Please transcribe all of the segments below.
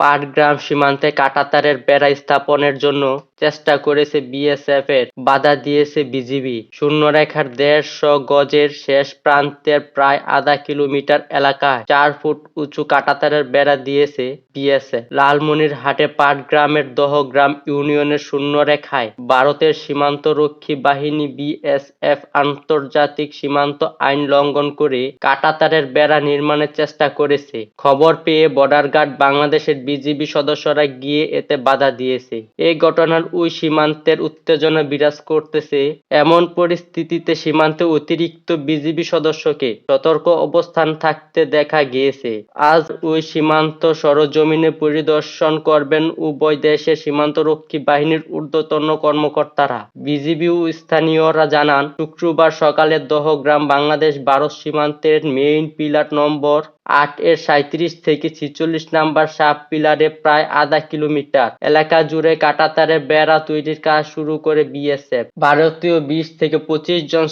পাটগ্রাম সীমান্তে কাঁটাতারের বেড়া স্থাপনের জন্য চেষ্টা করেছে বিএসএফ এর, বাধা দিয়েছে বিজিবি শূন্যরেখার দেড়শ গজের শেষ প্রান্তের প্রায় আধা কিলোমিটার এলাকায় চার ফুট উঁচু কাঁটাতারের বেড়া দিয়েছে বিএসএফ লালমনির লালমনিরহাটে পাটগ্রামের দহগ্রাম ইউনিয়নের শূন্যরেখায় ভারতের সীমান্তরক্ষী বাহিনী বিএসএফ আন্তর্জাতিক সীমান্ত আইন লঙ্ঘন করে কাটাতারের বেড়া নির্মাণের চেষ্টা করেছে। খবর পেয়ে বর্ডার গার্ড বাংলাদেশের বিজিবি সদস্যরা গিয়ে এতে বাধা দিয়েছে। এই ঘটনার ওই সীমান্তের উত্তেজনা বিরাজ করতেছে এমন পরিস্থিতিতে সীমান্তে অতিরিক্ত বিজিবি সদস্যকে সতর্ক অবস্থান থাকতে দেখা গিয়েছে। আজ ওই সীমান্ত সরজমিনে পরিদর্শন করবেন উভয় দেশের সীমান্তরক্ষী বাহিনীর ঊর্ধ্বতন কর্মকর্তারা। বিজিবি ও স্থানীয়রা জানান, শুক্রবার সকালে দহগ্রাম বাংলাদেশ ভারত সীমান্তের মেইন পিলার নম্বর আট এর সাঁইত্রিশ থেকে ছিচল্লিশ নাম্বার সাব পিলারে প্রায় আধা কিলোমিটার। এলাকা জুড়ে কাঁটাতারে বেড়া তৈরির কাজ শুরু করে বিএসএফ। ভারতীয় বিশ থেকে পঁচিশ জন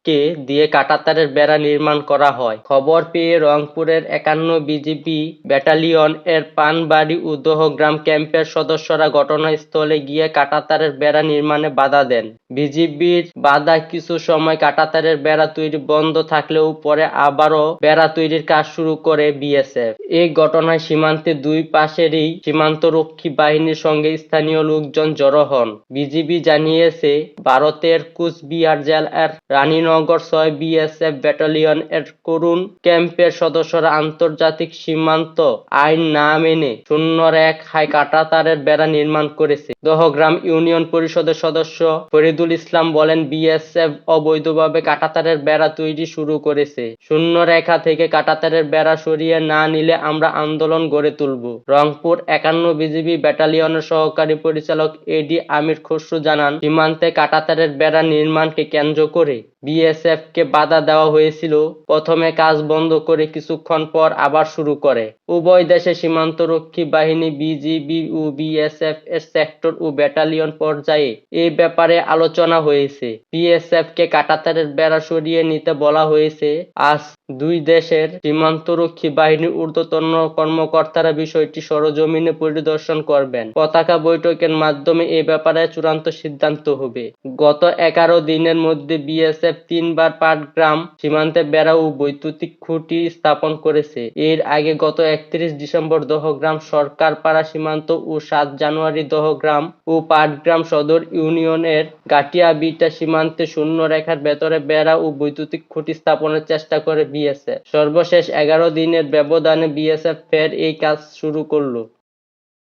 শ্রমিককে দিয়ে কাঁটাতারের বেড়া নির্মাণ করা হয়। খবর পেয়ে রংপুরের একান্ন বিজিবি ব্যাটালিয়ন এর পানবাড়ি ও দহগ্রাম ক্যাম্পের সদস্যরা ঘটনাস্থলে গিয়ে কাঁটাতারের বেড়া নির্মাণে বাধা দেন। বিজিবির বাধা কিছু সময় কাঁটাতারের বেড়া তৈরি বন্ধ থাকলেও পরে আবারও বেড়া তৈরির কাজ শুরু করে বিএসএফ। এই ঘটনায় সীমান্তে দুই পাশেরই সীমান্তরক্ষী বাহিনীর সঙ্গে স্থানীয় লোকজন জড়ো হন। বিজিবি জানিয়েছে, ভারতের কুচবিহার জেলার রানীনগর ছয় বিএসএফ ব্যাটালিয়ন এর করুণ ক্যাম্পের সদস্যরা আন্তর্জাতিক সীমান্ত আইন না মেনে শূন্য রেখায় কাঁটাতারের বেড়া নির্মাণ করেছে। দহগ্রাম ইউনিয়ন পরিষদের সদস্য ফরিদুল ইসলাম বলেন, বিএসএফ অবৈধভাবে কাঁটাতারের বেড়া তৈরি শুরু করেছে। শূন্য রেখা থেকে কাঁটাতারের বেড়া সরিয়ে না নিলে আমরা আন্দোলন গড়ে তুলব। রংপুর একান্ন বিজিবি ব্যাটালিয়নের সহকারী পরিচালক এডি আমির খসরু জানান, সীমান্তে কাঁটাতারের বেড়া নির্মাণকে কেন্দ্র করে বিএসএফ কে বাধা দেওয়া হয়েছিল। প্রথমে কাজ বন্ধ করে কিছুক্ষণ পর আবার শুরু করে। উভয় দেশে সীমান্তরক্ষী বাহিনী, বিজিবি ও বিএসএফ এর সেক্টর ও ব্যাটালিয়ন পর্যায়ে এই ব্যাপারে আলোচনা হয়েছে। বিএসএফ কে কাঁটাতারের বেড়া সরিয়ে নিতে বলা হয়েছে, আজ দুই দেশের সীমান্তরক্ষী বাহিনীর ঊর্ধ্বতন কর্মকর্তারা বিষয়টি সরজমিনে পরিদর্শন করবেন। পতাকা বৈঠকের মাধ্যমে এ ব্যাপারে চূড়ান্ত সিদ্ধান্ত হবে। গত এগারো দিনের মধ্যে বিএসএফ তিনবার পাটগ্রাম সীমান্তে বেড়া ও বৈদ্যুতিক খুঁটি স্থাপন করেছে। এর আগে গত একত্রিশ ডিসেম্বর দহগ্রাম সরকারপাড়া সীমান্ত ও সাত জানুয়ারি দহগ্রাম ও পাটগ্রাম সদর ইউনিয়নের গাটিয়া বিটা সীমান্তে শূন্য রেখার ভেতরে বেড়া ও বৈদ্যুতিক খুঁটি স্থাপনের চেষ্টা করে বিএসএফ। সর্বশেষ এগারো দিনের ব্যবধানে বিএসএফ ফের এই কাজ শুরু করল।